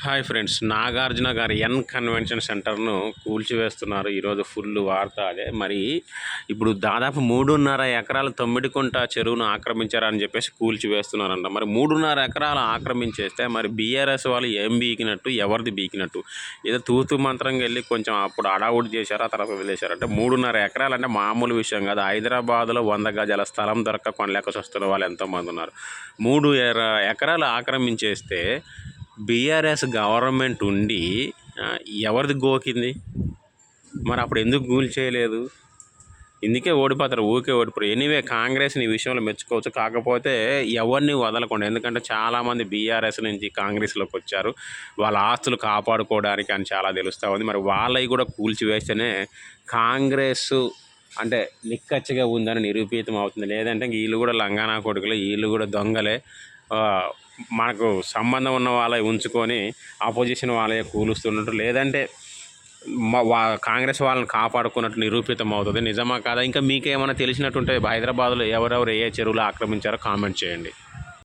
Hi friends Nagarjuna గారి N convention సెంటర్ను కూల్చివేస్తున్నారు. ఈరోజు ఫుల్ వార్త అదే. మరి ఇప్పుడు దాదాపు మూడున్నర ఎకరాల తొమ్మిడికుంట చెరువును ఆక్రమించారని చెప్పేసి కూల్చివేస్తున్నారంట. మరి మూడున్నర ఎకరాలు ఆక్రమించేస్తే మరి బీఆర్ఎస్ వాళ్ళు ఏం బీకినట్టు ఎవరిది బీకినట్టు? ఏదో తూతు మంత్రంగా వెళ్ళి కొంచెం అప్పుడు అడావుడి చేశారు ఆ తర్వాత వదిలేశారు. అంటే మూడున్నర ఎకరాలు అంటే మామూలు విషయం కాదు. హైదరాబాద్లో వంద గజాల స్థలం దొరక్క కొనలేక వస్తున్న వాళ్ళు ఎంతోమంది ఉన్నారు. మూడు ఎకరాలు ఆక్రమించేస్తే బీఆర్ఎస్ గవర్నమెంట్ ఉండి ఎవరిది గోకింది? మరి అప్పుడు ఎందుకు గూల్ చేయలేదు? ఇందుకే ఓడిపోతారు ఊరికే ఓడిపోరు. ఎనీవే కాంగ్రెస్ని ఈ విషయంలో మెచ్చుకోవచ్చు. కాకపోతే ఎవరిని వదలకుండా ఎందుకంటే చాలామంది బీఆర్ఎస్ నుంచి కాంగ్రెస్లోకి వచ్చారు. వాళ్ళ ఆస్తులు కాపాడుకోవడానికి అని చాలా తెలుస్తూ ఉంది. మరి వాళ్ళవి కూడా కూల్చివేస్తేనే కాంగ్రెస్ అంటే నిక్కచ్చిగా ఉందని నిరూపితం అవుతుంది లేదంటే వీళ్ళు కూడా లంగానా కొడుకులే వీళ్ళు కూడా దొంగలే. మనకు సంబంధం ఉన్న వాళ్ళే ఉంచుకొని ఆపోజిషన్ వాళ్ళే కూలుస్తున్నట్టు లేదంటే మా వా కాంగ్రెస్ వాళ్ళని కాపాడుకున్నట్టు నిరూపితం అవుతుంది. నిజమా కాదా? ఇంకా మీకేమైనా తెలిసినట్టుంటే హైదరాబాద్లో ఎవరెవరు ఏ చెరువులు ఆక్రమించారో కామెంట్ చేయండి.